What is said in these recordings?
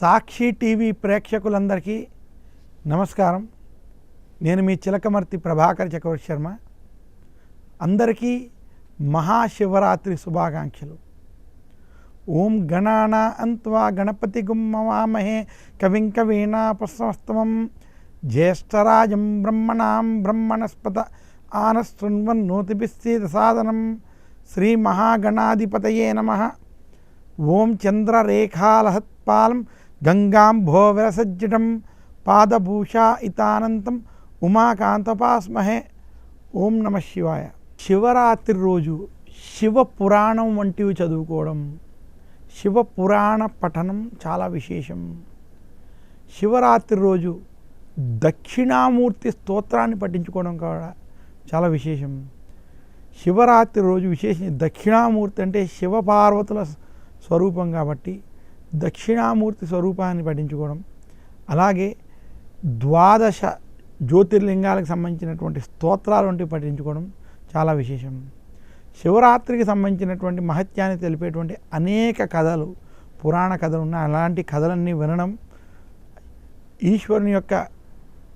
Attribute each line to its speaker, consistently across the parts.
Speaker 1: సాక్షి TV ప్రేక్షకులందరికీ నమస్కారం. నేను మీ చిలకమర్తి ప్రభాకర్ చక్రవర్తి శర్మ అందరికీ మహాశివరాత్రి శుభాకాంక్షలు. ఓం గణాన అంత్వా గణపతి గుమ్మవామహే కవిం కవీనాపస్తమం జ్యేష్ఠరాజం బ్రహ్మణాం బ్రహ్మణస్పత ఆనశృణ్వన్నోతిపిస్తీత సాధనం. శ్రీ మహాగణాధిపతయే నమ. ఓం చంద్రరేఖాలహత్పాలం గంగాంభోవిరసజ్జటం పాదభూషా ఇతానంతం ఉమాకాంతపాస్మహే. ఓం నమ శివాయ. శివరాత్రి రోజు శివ పురాణం వంటివి చదువుకోవడం శివ పురాణ పఠనం చాలా విశేషం. శివరాత్రి రోజు దక్షిణామూర్తి స్తోత్రాన్ని పఠించుకోవడం కూడా చాలా విశేషం. శివరాత్రి రోజు విశేషం దక్షిణామూర్తి అంటే శివపార్వతుల స్వరూపం కాబట్టి దక్షిణామూర్తి స్వరూపాన్ని పఠించుకోవడం అలాగే ద్వాదశ జ్యోతిర్లింగాలకు సంబంధించినటువంటి స్తోత్రాలు వంటివి పఠించుకోవడం చాలా విశేషం. శివరాత్రికి సంబంధించినటువంటి మహత్యాన్ని తెలిపేటువంటి అనేక కథలు పురాణ కథలు ఉన్నాయి. అలాంటి కథలన్నీ వినడం ఈశ్వరుని యొక్క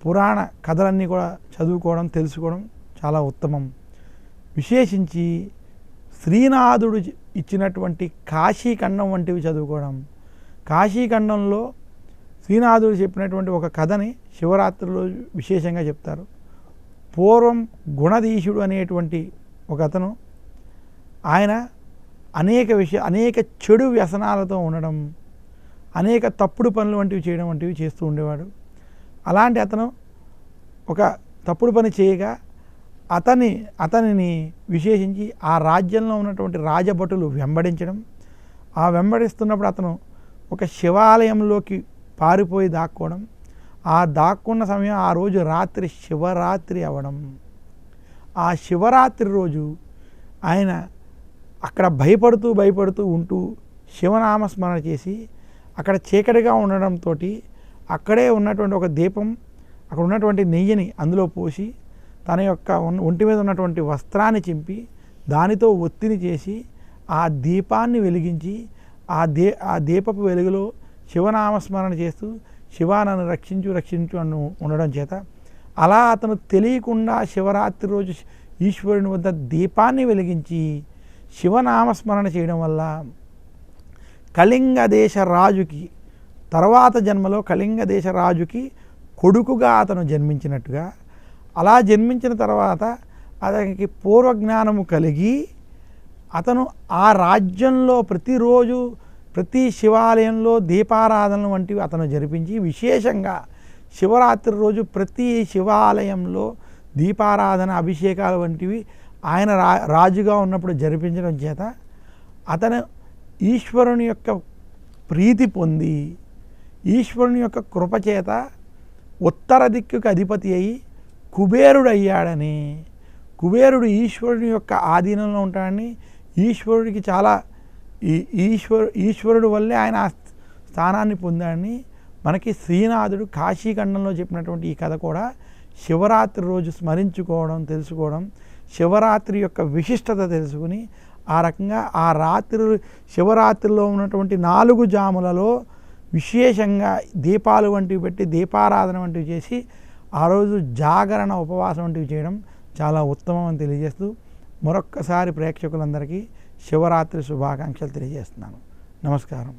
Speaker 1: పురాణ కథలన్నీ కూడా చదువుకోవడం తెలుసుకోవడం చాలా ఉత్తమం. విశేషించి శ్రీనాథుడు ఇచ్చినటువంటి కాశీఖండం వంటివి చదువుకోవడం కాశీఖండంలో శ్రీనాథుడు చెప్పినటువంటి ఒక కథని శివరాత్రిలో విశేషంగా చెప్తారు. పూర్వం గుణధీషుడు అనేటువంటి ఒక అతను ఆయన అనేక విషయ అనేక చెడు వ్యసనాలతో ఉండడం అనేక తప్పుడు పనులు వంటివి చేయడం వంటివి చేస్తూ ఉండేవాడు. అలాంటి అతను ఒక తప్పుడు పని చేయగా అతని అతనిని విశేషించి ఆ రాజ్యంలో ఉన్నటువంటి రాజభటులు వెంబడించడం. ఆ వెంబడిస్తున్నప్పుడు అతను ఒక శివాలయంలోకి పారిపోయి దాక్కోవడం ఆ దాక్కున్న సమయం ఆ రోజు రాత్రి శివరాత్రి అవ్వడం ఆ శివరాత్రి రోజు ఆయన అక్కడ భయపడుతూ భయపడుతూ ఉంటూ శివనామస్మరణ చేసి అక్కడ చీకటిగా ఉండడంతో అక్కడే ఉన్నటువంటి ఒక దీపం అక్కడ ఉన్నటువంటి నెయ్యిని అందులో పోసి తన యొక్క ఒంటి మీద ఉన్నటువంటి వస్త్రాన్ని చింపి దానితో ఒత్తిడి చేసి ఆ దీపాన్ని వెలిగించి ఆ దే ఆ దీపపు వెలుగులో శివనామస్మరణ చేస్తూ శివానను నన్ను రక్షించు రక్షించు అను ఉండడం చేత అలా అతను తెలియకుండా శివరాత్రి రోజు ఈశ్వరుని వద్ద దీపాన్ని వెలిగించి శివనామస్మరణ చేయడం వల్ల కళింగ దేశ రాజుకి తర్వాత జన్మలో కళింగ దేశ రాజుకి కొడుకుగా అతను జన్మించినట్టుగా అలా జన్మించిన తర్వాత అతనికి పూర్వజ్ఞానము కలిగి అతను ఆ రాజ్యంలో ప్రతిరోజు ప్రతి శివాలయంలో దీపారాధనలు వంటివి అతను జరిపించి విశేషంగా శివరాత్రి రోజు ప్రతి శివాలయంలో దీపారాధన అభిషేకాలు వంటివి ఆయన రా రాజుగా ఉన్నప్పుడు జరిపించడం చేత అతను ఈశ్వరుని యొక్క ప్రీతి పొంది ఈశ్వరుని యొక్క కృపచేత ఉత్తర దిక్కుకు అధిపతి అయి కుబేరుడు అయ్యాడని కుబేరుడు ఈశ్వరుని యొక్క ఆధీనంలో ఉంటాడని ఈశ్వరుడికి చాలా ఈ ఈశ్వరు ఈశ్వరుడు వల్లే ఆయన ఆ స్థానాన్ని పొందాడని మనకి శ్రీనాథుడు కాశీఖండంలో చెప్పినటువంటి ఈ కథ కూడా శివరాత్రి రోజు స్మరించుకోవడం తెలుసుకోవడం శివరాత్రి యొక్క విశిష్టత తెలుసుకుని ఆ రకంగా ఆ రాత్రి శివరాత్రిలో ఉన్నటువంటి నాలుగు జాములలో విశేషంగా దీపాలు వంటివి పెట్టి దీపారాధన వంటివి చేసి ఆ రోజు జాగరణ ఉపవాసం వంటివి చేయడం చాలా ఉత్తమం అని తెలియజేస్తూ మరొక్కసారి ప్రేక్షకులందరికీ శివరాత్రి శుభాకాంక్షలు తెలియజేస్తున్నాను. నమస్కారం.